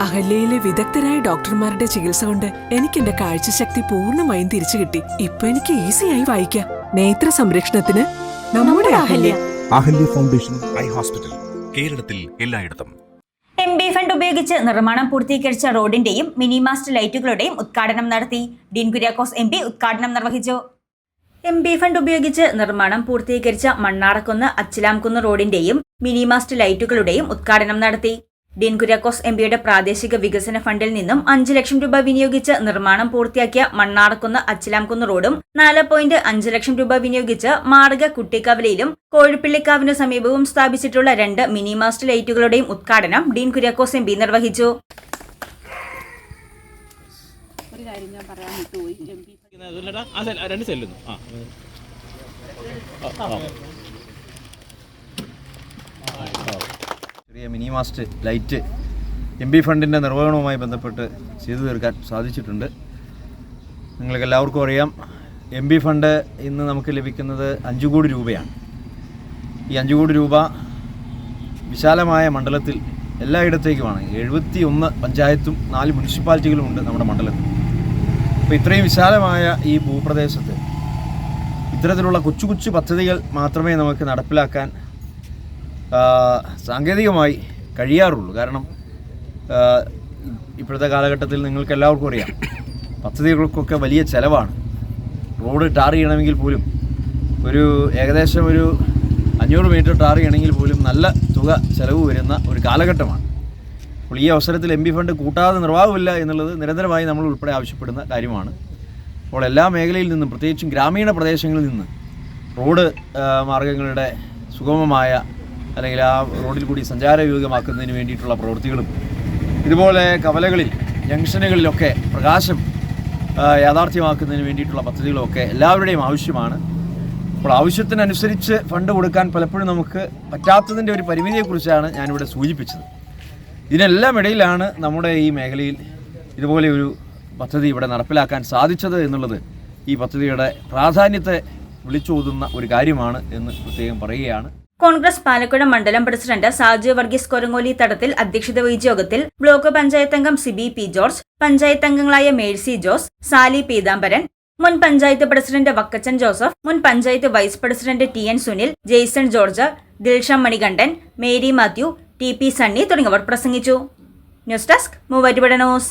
അഹല്യയിലെ വിദഗ്ധരായ ഡോക്ടർമാരുടെ ചികിത്സ കൊണ്ട് എനിക്ക് എന്റെ കാഴ്ചശക്തി പൂർണമായും തിരിച്ചു കിട്ടി. ഇപ്പൊ എനിക്ക് ഈസിയായി വായിക്കാം. നേത്ര സംരക്ഷണത്തിന് നമ്മുടെ Ahalya. Ahalya. Foundation eye hospital കേരളത്തിൽ എല്ലായിടത്തും. എം ബി ഫണ്ട് ഉപയോഗിച്ച് നിർമ്മാണം പൂർത്തീകരിച്ച റോഡിന്റെയും മിനി മാസ്റ്റ് ലൈറ്റുകളുടെയും ഉദ്ഘാടനം നടത്തി. ഡീൻ കുര്യാക്കോസ് എം പി ഉദ്ഘാടനം നിർവഹിച്ചു. എം ബി ഫണ്ട് ഉപയോഗിച്ച് നിർമ്മാണം പൂർത്തീകരിച്ച മണ്ണാറക്കുന്ന് അച്ചിലാംകുന്ന് റോഡിന്റെയും മിനി മാസ്റ്റ് ലൈറ്റുകളുടെയും ഉദ്ഘാടനം നടത്തി. ഡീൻ കുര്യാക്കോസ് എം പിയുടെ പ്രാദേശിക വികസന ഫണ്ടിൽ നിന്നും അഞ്ച് ലക്ഷം രൂപ വിനിയോഗിച്ച് നിർമ്മാണം പൂർത്തിയാക്കിയ മണ്ണാർക്കുന്ന് അച്ചിലാംകുന്ന് റോഡും നാല് പോയിന്റ് അഞ്ച് ലക്ഷം രൂപ വിനിയോഗിച്ച് മാർഗ കുട്ടിക്കവലയിലും കോഴിപ്പിള്ളിക്കാവിനു സമീപവും സ്ഥാപിച്ചിട്ടുള്ള രണ്ട് മിനി മാസ്റ്റ് ലൈറ്റുകളുടെയും ഉദ്ഘാടനം ഡീൻ കുര്യാക്കോസ് എം പി നിർവഹിച്ചു രണ്ട് സെല്ലുന്നു. ആ ആ, ആ. ചെറിയ mini mast light M B ഫണ്ടിന്റെ നിർവഹണവുമായി ബന്ധപ്പെട്ട് ചെയ്തു തീർക്കാൻ സാധിച്ചിട്ടുണ്ട്. നിങ്ങൾക്ക് എല്ലാവർക്കും അറിയാം എം ബി ഫണ്ട് ഇന്ന് നമുക്ക് ലഭിക്കുന്നത് അഞ്ച് കോടി രൂപയാണ്. ഈ അഞ്ച് കോടി രൂപ വിശാലമായ മണ്ഡലത്തിൽ എല്ലായിടത്തേക്കുമാണ് എഴുപത്തി ഒന്ന് പഞ്ചായത്തും നാല് മുനിസിപ്പാലിറ്റികളും ഉണ്ട് നമ്മുടെ മണ്ഡലത്തിൽ. അപ്പോൾ ഇത്രയും വിശാലമായ ഈ ഭൂപ്രദേശത്ത് ഇത്തരത്തിലുള്ള കൊച്ചു കൊച്ചു പദ്ധതികൾ മാത്രമേ നമുക്ക് നടപ്പിലാക്കാൻ സാങ്കേതികമായി കഴിയാറുള്ളൂ. കാരണം ഇപ്പോഴത്തെ കാലഘട്ടത്തിൽ നിങ്ങൾക്ക് എല്ലാവർക്കും അറിയാം പദ്ധതികൾക്കൊക്കെ വലിയ ചിലവാണ്. റോഡ് ടാർ ചെയ്യണമെങ്കിൽ പോലും ഒരു ഏകദേശം ഒരു അഞ്ഞൂറ് മീറ്റർ ടാർ ചെയ്യണമെങ്കിൽ പോലും നല്ല തുക ചിലവ് വരുന്ന ഒരു കാലഘട്ടമാണ്. അപ്പോൾ ഈ അവസരത്തിൽ എം ഫണ്ട് കൂട്ടാതെ നിർവാഹമില്ല എന്നുള്ളത് നിരന്തരമായി നമ്മൾ ഉൾപ്പെടെ ആവശ്യപ്പെടുന്ന കാര്യമാണ്. അപ്പോൾ എല്ലാ മേഖലയിൽ നിന്നും പ്രത്യേകിച്ചും ഗ്രാമീണ പ്രദേശങ്ങളിൽ നിന്ന് റോഡ് മാർഗങ്ങളുടെ സുഗമമായ അല്ലെങ്കിൽ ആ റോഡിൽ കൂടി സഞ്ചാരയോഗ്യമാക്കുന്നതിന് വേണ്ടിയിട്ടുള്ള പ്രവൃത്തികളും. ഇതുപോലെ കവലകളിൽ ജംഗ്ഷനുകളിലൊക്കെ പ്രകാശം യാഥാർത്ഥ്യമാക്കുന്നതിന് വേണ്ടിയിട്ടുള്ള പദ്ധതികളൊക്കെ എല്ലാവരുടെയും ആവശ്യമാണ്. അപ്പോൾ ആവശ്യത്തിനനുസരിച്ച് ഫണ്ട് കൊടുക്കാൻ പലപ്പോഴും നമുക്ക് പറ്റാത്തതിന്റെ ഒരു പരിമിതിയെക്കുറിച്ചാണ് ഞാനിവിടെ സൂചിപ്പിച്ചത്. ഇതിനെല്ലാം ഇടയിലാണ് നമ്മുടെ ഈ മേഖലയിൽ ഇതുപോലെ ഒരു പദ്ധതി ഇവിടെ നടപ്പിലാക്കാൻ സാധിച്ചത് എന്നുള്ളത് ഈ പദ്ധതിയുടെ പ്രാധാന്യത്തെ വിളിച്ചോതുന്ന ഒരു കാര്യമാണ് എന്ന് പ്രത്യേകം പറയുകയാണ്. കോൺഗ്രസ് പാലക്കുഴ മണ്ഡലം പ്രസിഡന്റ് സാജു വർഗീസ് കൊരങ്ങോലി തടത്തിൽ അധ്യക്ഷത വഹിച്ച യോഗത്തിൽ ബ്ലോക്ക് പഞ്ചായത്ത് അംഗം സിബി പി ജോർജ് പഞ്ചായത്ത് അംഗങ്ങളായ മേഴ്സി ജോസ് സാലി പീതാംബരൻ മുൻ പഞ്ചായത്ത് പ്രസിഡന്റ് വക്കച്ചൻ ജോസഫ് മുൻ panchayat vice president T N Sunil Jaison George Dilsha Manikandan Mary Mathew T P Sunny തുടങ്ങിയവർ പ്രസംഗിച്ചു. News desk Muvattupuzha news.